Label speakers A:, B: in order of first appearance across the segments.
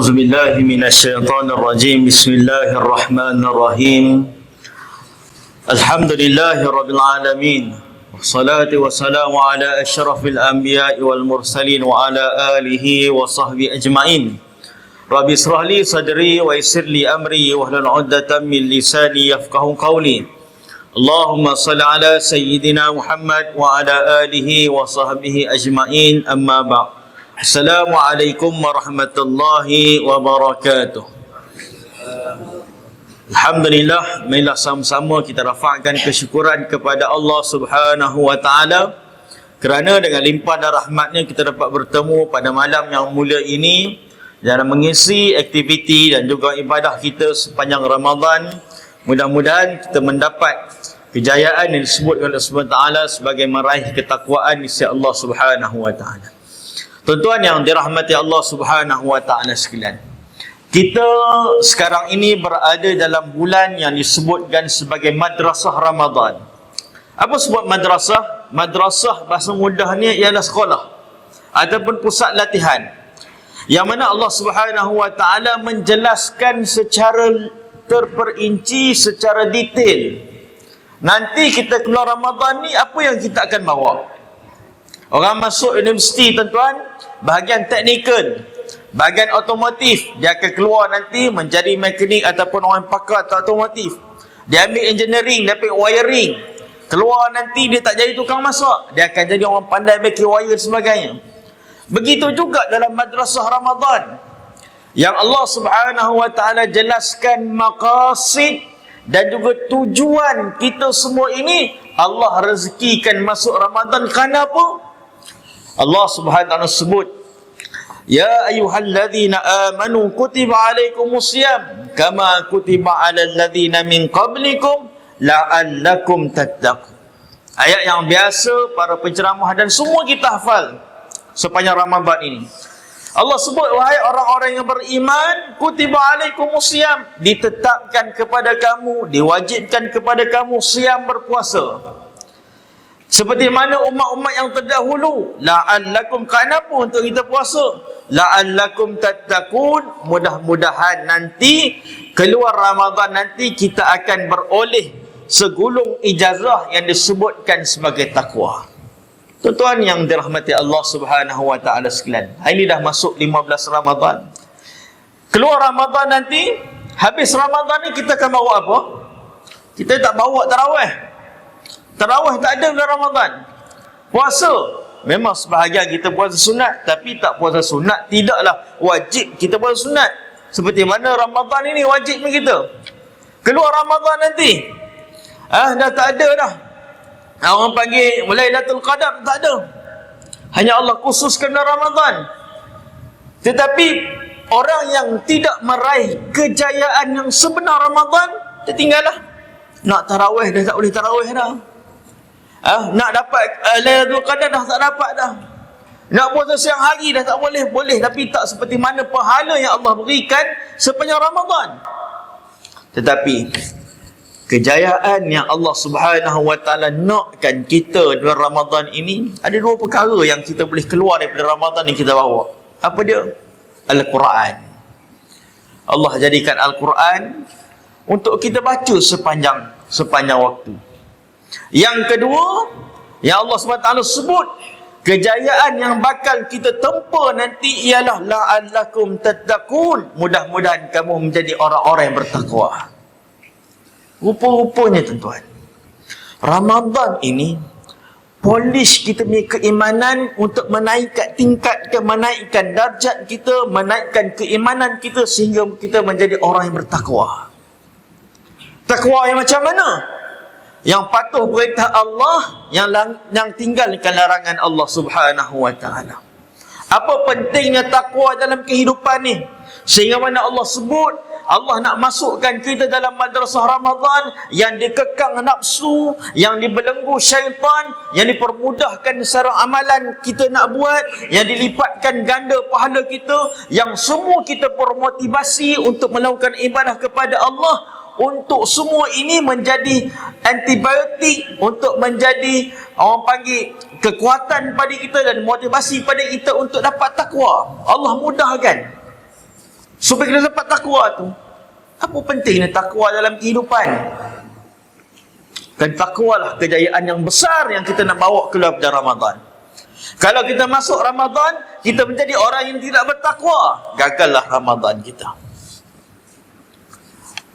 A: أعوذ بالله من الشيطان الرجيم. بسم الله الرحمن الرحيم. الحمد لله رب العالمين. والصلاة والسلام على أشرف الأنبياء والمرسلين وعلى آله وصحبه أجمعين. رب اشرح لي صدري ويسر لي أمري واحلل عقدة من لساني يفقه قولي. اللهم صل على سيدنا محمد وعلى آله وصحبه أجمعين. أما بعد. Assalamualaikum warahmatullahi wabarakatuh. Alhamdulillah, marilah sama-sama kita rafakkan kesyukuran kepada Allah Subhanahu wa taala kerana dengan limpah dan rahmatnya kita dapat bertemu pada malam yang mulia ini dan mengisi aktiviti dan juga ibadah kita sepanjang Ramadan. Mudah-mudahan kita mendapat kejayaan yang disebut oleh Allah Subhanahu wa taala sebagai meraih ketakwaan di sisi Allah Subhanahu wa taala. Tuan-tuan yang dirahmati Allah Subhanahu wa taala sekalian. Kita sekarang ini berada dalam bulan yang disebutkan sebagai madrasah Ramadan. Apa sebut madrasah? Madrasah bahasa mudahnya ialah sekolah ataupun pusat latihan. Yang mana Allah Subhanahu wa taala menjelaskan secara terperinci, secara detail. Nanti kita keluar Ramadan ni apa yang kita akan bawa? Orang masuk universiti tuan-tuan, bahagian teknikal, bahagian otomotif, dia akan keluar nanti menjadi mekanik ataupun orang pakar atau otomotif. Dia ambil engineering, dia ambil wiring. Keluar nanti dia tak jadi tukang masak, dia akan jadi orang pandai bikin wire sebagainya. Begitu juga dalam madrasah Ramadan. Yang Allah Subhanahu wa taala jelaskan maqasid dan juga tujuan kita semua ini Allah rezekikan masuk Ramadan kerana apa? Allah Subhanahu taala sebut Ya ayyuhalladzina amanu kutiba alaikumusiyam kama kutiba alal ladzina min qablikum la'allakum tattaqun. Ayat yang biasa para penceramah dan semua kita hafal sepanjang Ramadan ini. Allah sebut wahai orang-orang yang beriman kutiba alaikumusiyam ditetapkan kepada kamu diwajibkan kepada kamu siam berpuasa. Seperti mana umat-umat yang terdahulu. La'allakum kenapa untuk kita puasa? La'allakum tattaqun. Mudah-mudahan nanti keluar Ramadan nanti kita akan beroleh segulung ijazah yang disebutkan sebagai takwa. Tuan-tuan yang dirahmati Allah Subhanahu wa taala sekalian. Hari ini dah masuk 15 Ramadan. Keluar Ramadan nanti, habis Ramadan ni kita akan bawa apa? Kita tak bawa tarawih. Tarawih tak ada dalam Ramadan. Puasa. Memang sebahagian kita puasa sunat. Tapi tak puasa sunat. Tidaklah wajib kita puasa sunat. Seperti mana Ramadan ini wajib kita. Keluar Ramadan nanti. Ah, dah tak ada dah. Orang panggil mulai Datul Qadar tak ada. Hanya Allah khususkan Ramadan. Tetapi orang yang tidak meraih kejayaan yang sebenar Ramadan, tertinggallah. Nak tarawih dah tak boleh tarawih dah. Ah, nak dapat uh, Lailatul Qadar dah tak dapat dah. Nak puasa siang hari dah tak boleh, boleh tapi tak seperti mana pahala yang Allah berikan sepanjang Ramadan. Tetapi kejayaan yang Allah Subhanahu wa taala nakkan kita dalam Ramadan ini ada dua perkara yang kita boleh keluar daripada Ramadan yang kita bawa. Apa dia? Al-Quran. Allah jadikan Al-Quran untuk kita baca sepanjang sepanjang waktu. Yang kedua, yang Allah SWT sebut kejayaan yang bakal kita tempa nanti ialah la'allakum tattaqun. Mudah-mudahan kamu menjadi orang-orang yang bertakwa. Rupa-rupanya tuan-tuan. Ramadan ini polish kita punya keimanan untuk menaikkan tingkatkan menaikkan darjat kita, menaikkan keimanan kita sehingga kita menjadi orang yang bertakwa. Takwa yang macam mana? Yang patuh perintah Allah yang yang tinggalkan larangan Allah Subhanahu wa taala. Apa pentingnya takwa dalam kehidupan ni? Sehingga mana Allah sebut Allah nak masukkan kita dalam madrasah Ramadan yang dikekang nafsu, yang dibelenggu syaitan, yang dipermudahkan secara amalan kita nak buat, yang dilipatkan ganda pahala kita, yang semua kita bermotivasi untuk melakukan ibadah kepada Allah untuk semua ini menjadi antibiotik untuk menjadi orang panggil kekuatan pada kita dan motivasi pada kita untuk dapat takwa. Allah mudahkan. Supaya kita dapat takwa tu. Apa pentingnya takwa dalam kehidupan? Dan takwa lah kejayaan yang besar yang kita nak bawa keluar pada Ramadan. Kalau kita masuk Ramadan, kita menjadi orang yang tidak bertakwa. Gagallah Ramadan kita.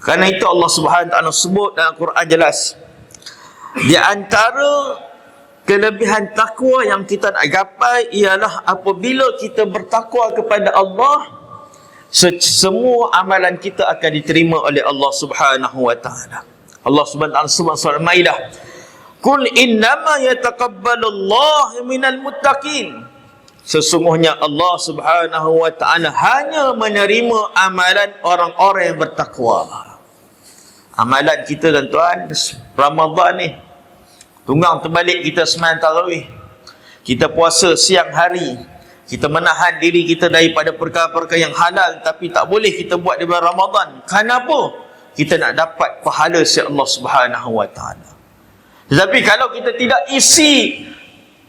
A: Karena itu Allah Subhanahu Taala sebut dalam Quran jelas. Di antara kelebihan takwa yang kita nak gapai ialah apabila kita bertakwa kepada Allah, semua amalan kita akan diterima oleh Allah Subhanahu wa taala. Allah Subhanahu taala sebut surah Maidah, "Qul innama yataqabbalu Allah minal muttaqin." Sesungguhnya Allah Subhanahu wa taala hanya menerima amalan orang-orang yang bertakwa. Amalan kita tuan-tuan Ramadan ni Tunggang terbalik kita sembahyang tarawih. Kita puasa siang hari. Kita menahan diri kita daripada perkara-perkara yang halal Tapi tak boleh kita buat di bulan Ramadan. Kenapa? Kita nak dapat pahala si Allah subhanahu wa ta'ala. Tetapi kalau kita tidak isi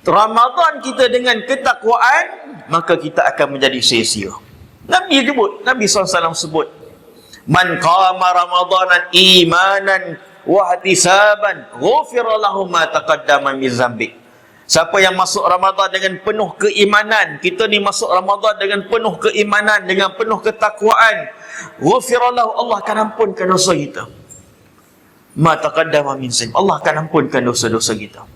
A: Ramadan kita dengan ketakwaan Maka kita akan menjadi sia-sia. Nabi sebut Nabi SAW sebut Man qama ramadanan imanan wa ihtisaban ghufira lahu ma taqaddama min zambi. Siapa yang masuk Ramadan dengan penuh keimanan, kita ni masuk Ramadan dengan penuh keimanan, dengan penuh ketakwaan, ghufira lahu Allah akan ampunkan dosa kita. Ma taqaddama min zambi. Allah akan ampunkan dosa-dosa kita.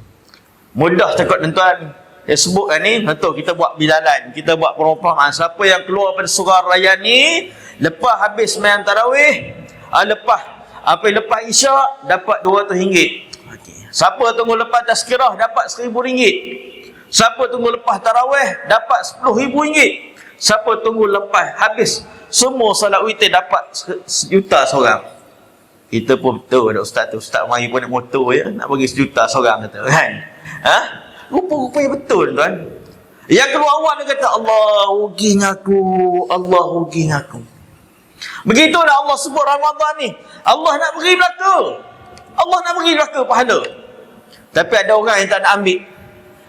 A: Mudah cakap tuan-tuan. Dia sebut kan ni, tentu kita buat bilalan, kita buat perumpamaan. Siapa yang keluar pada surah raya ni, Lepas habis sembahyang tarawih, uh, lepas apa lepas isyak dapat 200 ringgit. Okey. Siapa tunggu lepas tazkirah dapat 1000 ringgit. Siapa tunggu lepas tarawih dapat 10 ribu ringgit. Siapa tunggu lepas habis semua solat witir dapat sejuta seorang. Kita pun betul ada ustaz tu. Ustaz mari pun nak motor ya. Nak bagi sejuta seorang kata kan. Ha? Rupa-rupanya betul tuan. Yang keluar awal dia kata Allah rugi aku. Allah rugi aku. Begitulah Allah sebut Ramadan ni. Allah nak beri belaka. Allah nak beri belaka pahala. Tapi ada orang yang tak nak ambil.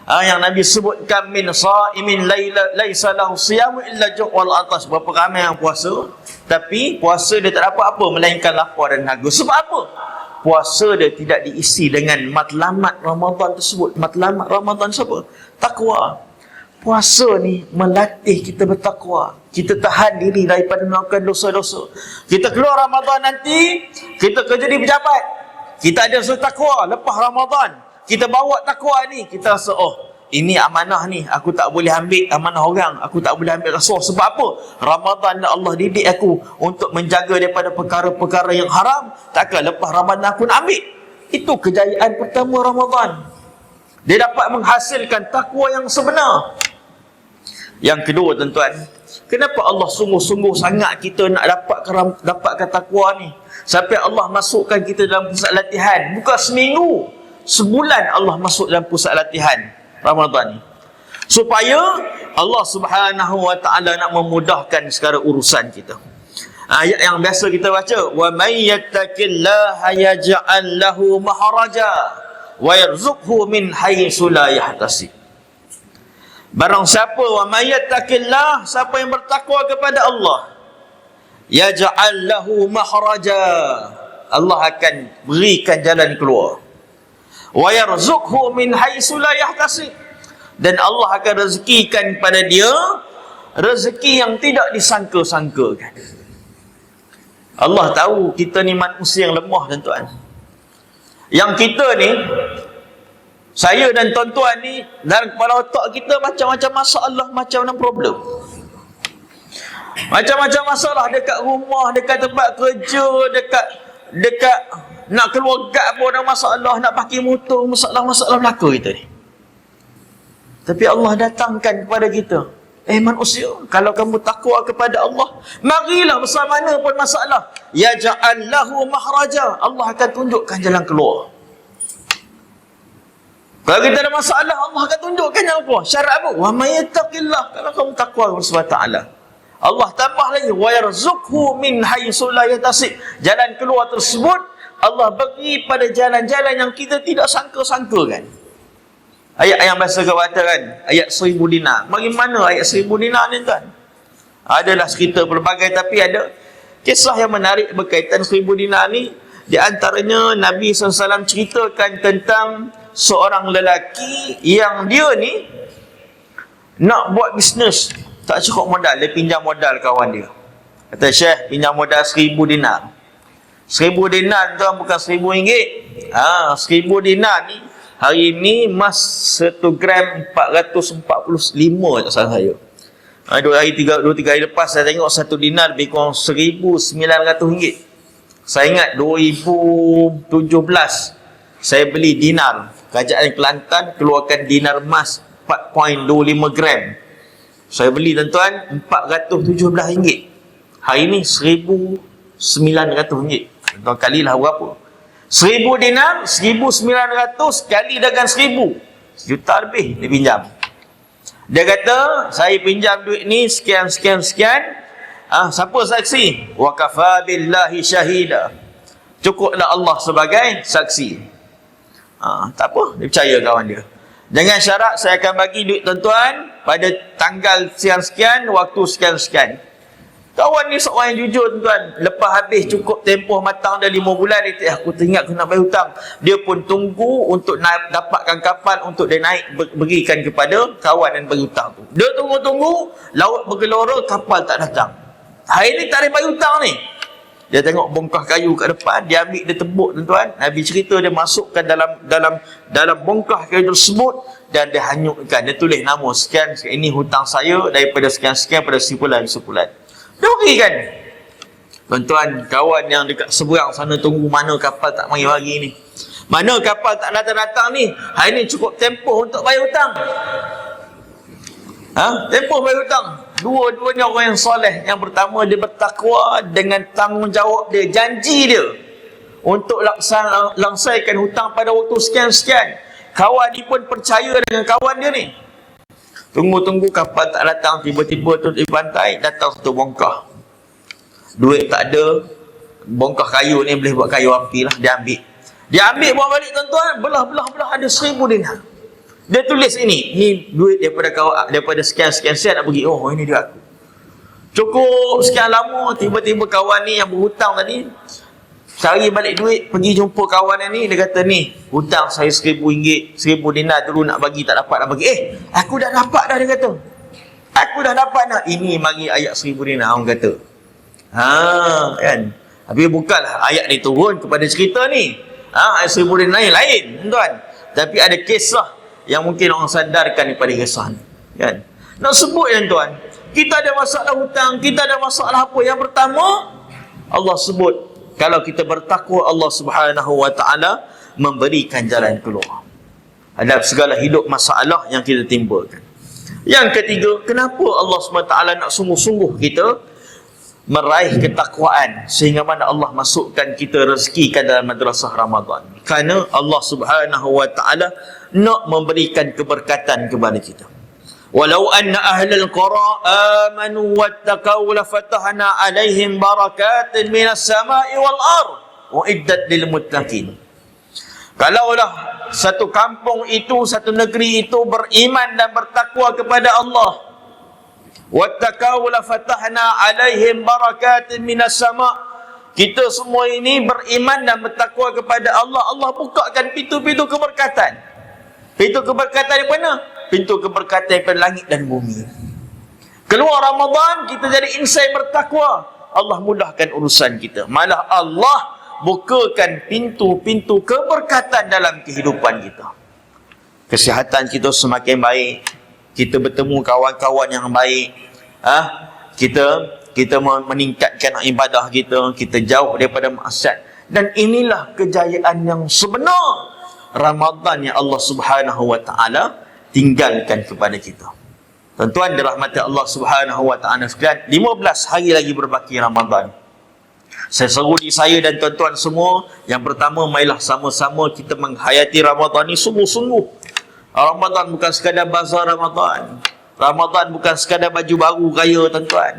A: Ha, yang Nabi sebutkan min sa'imin layla laysa lahu siyamu illa ju'wal atas. Berapa ramai yang puasa, tapi puasa dia tak dapat apa melainkan lapar dan naga. Sebab apa? Puasa dia tidak diisi dengan matlamat Ramadan tersebut. Matlamat Ramadan siapa? Takwa. Puasa ni melatih kita bertakwa. Kita tahan diri daripada melakukan dosa-dosa. Kita keluar Ramadan nanti, kita kerja di pejabat. Kita ada rasa takwa lepas Ramadan. Kita bawa takwa ni, kita rasa, oh, ini amanah ni, aku tak boleh ambil amanah orang. Aku tak boleh ambil rasuah. Sebab apa? Ramadan Allah didik aku untuk menjaga daripada perkara-perkara yang haram. Takkan lepas Ramadan aku nak ambil. Itu kejayaan pertama Ramadan. Dia dapat menghasilkan takwa yang sebenar. Yang kedua tuan-tuan, kenapa Allah sungguh-sungguh sangat kita nak dapat dapatkan takwa ni? Sampai Allah masukkan kita dalam pusat latihan. Bukan seminggu, sebulan Allah masuk dalam pusat latihan Ramadan ni. Supaya Allah Subhanahu wa taala nak memudahkan segala urusan kita. Ayat yang biasa kita baca, wa may yattaqillaha yaj'al lahu maharaja wa yarzuqhu min haitsu la yahtasib. Barang siapa wa mayattaqillah, siapa yang bertakwa kepada Allah, yaj'al lahu mahraja. Allah akan berikan jalan keluar. Wa yarzuqhu min haitsu la yahtasib. Dan Allah akan rezekikan pada dia rezeki yang tidak disangka-sangkakan. Allah tahu kita ni manusia yang lemah tuan-tuan. Yang kita ni saya dan tuan-tuan ni dalam kepala otak kita macam-macam masalah, macam-macam problem. Macam-macam masalah dekat rumah, dekat tempat kerja, dekat dekat nak keluar gad pun ada masalah, nak pakai motor, masalah-masalah belaka kita ni. Tapi Allah datangkan kepada kita. Eh manusia, kalau kamu takwa kepada Allah, marilah bersama mana pun masalah. Ya ja'allahu mahraja. Allah akan tunjukkan jalan keluar. Kalau kita ada masalah, Allah akan tunjukkan yang apa? Syarat apa? Wa mayyataqillah. Kalau kamu takwa kepada Ta'ala. Allah tambah lagi. Wa yarzukhu min haitsu la yatasib. Jalan keluar tersebut, Allah bagi pada jalan-jalan yang kita tidak sangka-sangka kan. Ayat yang biasa kau baca kan? Ayat seribu dinar. Bagaimana ayat seribu dinar ni tuan? Adalah cerita pelbagai tapi ada kisah yang menarik berkaitan seribu dinar ni. Di antaranya Nabi SAW ceritakan tentang seorang lelaki yang dia ni nak buat bisnes. Tak cukup modal. Dia pinjam modal kawan dia. Kata Syekh, pinjam modal seribu dinar. Seribu dinar tu bukan seribu ringgit. Ha, seribu dinar ni hari ni emas satu gram 445 tak salah saya. Ha, dua hari tiga, dua tiga hari lepas saya tengok satu dinar lebih kurang seribu sembilan ratus ringgit. Saya ingat 2017 saya beli dinar. Kerajaan Kelantan keluarkan dinar emas 4.25 gram. Saya beli tuan-tuan 417 ringgit. Hari ni 1900 ringgit. Tuan kalilah berapa? Seribu dinar, seribu sembilan ratus kali dengan seribu. Juta lebih dia pinjam. Dia kata, saya pinjam duit ni sekian, sekian, sekian. Ah, siapa saksi? Wa kafa billahi syahida. Cukuplah Allah sebagai saksi. Ah, tak apa, dia percaya kawan dia. Dengan syarat saya akan bagi duit tuan-tuan pada tanggal sekian-sekian, waktu sekian-sekian. Kawan ni seorang yang jujur tuan Lepas habis cukup tempoh matang dah lima bulan Dia kata, aku teringat nak bayar hutang. Dia pun tunggu untuk naik, dapatkan kapal Untuk dia naik berikan kepada kawan yang berhutang tu. Dia tunggu-tunggu Laut bergelora, kapal tak datang. Hari ni tak ada bayar hutang ni dia tengok bongkah kayu kat depan, dia ambil dia tebuk tuan-tuan. Nabi cerita dia masukkan dalam dalam dalam bongkah kayu tersebut dan dia hanyutkan. Dia tulis nama sekian, sekian ini hutang saya daripada sekian-sekian pada sipulan-sipulan. Dia pergi kan Tuan-tuan kawan yang dekat seberang sana tunggu mana kapal tak mari lagi ni Mana kapal tak datang-datang ni Hari ni cukup tempoh untuk bayar hutang Ha? Tempoh bayar hutang Dua-duanya orang yang soleh. Yang pertama dia bertakwa dengan tanggungjawab dia Janji dia Untuk langsaikan hutang pada waktu sekian-sekian. Kawan ni pun percaya dengan kawan dia ni. Tunggu-tunggu kapal tak datang Tiba-tiba tu di pantai Datang satu bongkah. Duit tak ada Bongkah kayu ni boleh buat kayu api lah Dia ambil. Dia ambil bawa balik tuan-tuan. Belah-belah-belah ada seribu dinar Dia tulis ini Ni duit daripada kawan Daripada sekian-sekian-sekian nak pergi Oh ini dia aku Cukup sekian lama Tiba-tiba kawan ni yang berhutang tadi Cari balik duit, pergi jumpa kawan yang ni, dia kata ni, hutang saya seribu ringgit, seribu dinar dulu nak bagi, tak dapat nak bagi. Eh, aku dah dapat dah, dia kata. Aku dah dapat dah. Ini mari ayat seribu dinar, orang kata. Ha, kan? Tapi bukanlah ayat ni turun kepada cerita ni. Ha, ayat seribu dinar lain, tuan. Tapi ada kisah yang mungkin orang sadarkan daripada kisah ni. Kan? Nak sebut yang tuan, kita ada masalah hutang, kita ada masalah apa. Yang pertama, Allah sebut kalau kita bertakwa Allah Subhanahu wa taala memberikan jalan keluar ada segala hidup masalah yang kita timbulkan yang ketiga kenapa Allah Subhanahu wa taala nak sungguh-sungguh kita meraih ketakwaan sehingga mana Allah masukkan kita rezekikan dalam madrasah Ramadan kerana Allah Subhanahu wa taala nak memberikan keberkatan kepada kita Walau anna ahlal qura amanu wattaqau lafatahna alaihim barakatin minas sama'i wal ard wa iddat lil muttaqin. Kalaulah satu kampung itu, satu negeri itu beriman dan bertakwa kepada Allah. Wattaqau lafatahna alaihim barakatin minas sama' Kita semua ini beriman dan bertakwa kepada Allah. Allah bukakan pintu-pintu keberkatan. Pintu keberkatan di mana? pintu keberkatan daripada langit dan bumi. Keluar Ramadan, kita jadi insan bertakwa. Allah mudahkan urusan kita. Malah Allah bukakan pintu-pintu keberkatan dalam kehidupan kita. Kesihatan kita semakin baik. Kita bertemu kawan-kawan yang baik. Ah, Kita kita meningkatkan ibadah kita. Kita jauh daripada maksiat. Dan inilah kejayaan yang sebenar. Ramadan yang Allah subhanahu wa ta'ala tinggalkan kepada kita. Tuan-tuan dirahmati Allah Subhanahu wa taala sekalian, 15 hari lagi berbaki Ramadan. Saya seru di saya dan tuan-tuan semua, yang pertama marilah sama-sama kita menghayati Ramadan ini sungguh-sungguh. Ramadan bukan sekadar bazar Ramadan. Ramadan bukan sekadar baju baru raya tuan-tuan.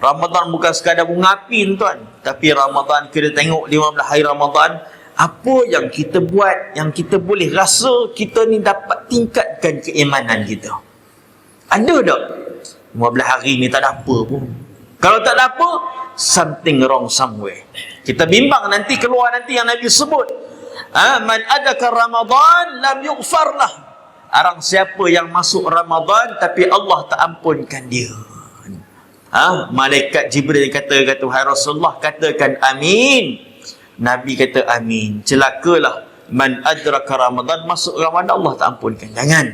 A: Ramadan bukan sekadar bunga api tuan-tuan. Tapi Ramadan kita tengok 15 hari Ramadan, apa yang kita buat yang kita boleh rasa kita ni dapat tingkatkan keimanan kita ada tak 15 hari ni tak ada apa pun Kalau tak ada apa, something wrong somewhere. Kita bimbang nanti keluar nanti yang Nabi sebut. Ah, man adaka Ramadan lam yughfar lah. Arang siapa yang masuk Ramadan tapi Allah tak ampunkan dia. Ha? Malaikat Jibril kata kata Hai Rasulullah katakan amin. Nabi kata amin. Celakalah man adraka Ramadan masuk Ramadan Allah tak ampunkan. Jangan.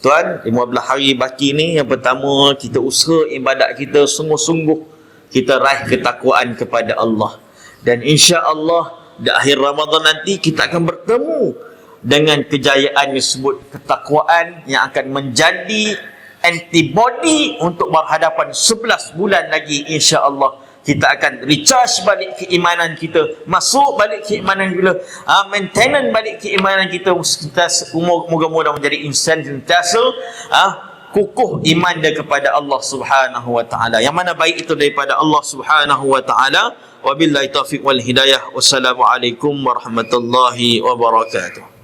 A: Tuan, 15 hari baki ni yang pertama kita usaha ibadat kita sungguh-sungguh kita raih ketakwaan kepada Allah. Dan insya-Allah di akhir Ramadan nanti kita akan bertemu dengan kejayaan disebut ketakwaan yang akan menjadi antibody untuk berhadapan 11 bulan lagi insya-Allah. Kita akan recharge balik keimanan kita masuk balik keimanan kita uh, maintenance balik keimanan kita. Kita moga-moga menjadi insan sentiasa uh, kukuh iman dia kepada Allah Subhanahu wa taala. Yang mana baik itu daripada Allah Subhanahu wa taala. Wabillahi taufiq wal hidayah. Wassalamualaikum warahmatullahi wabarakatuh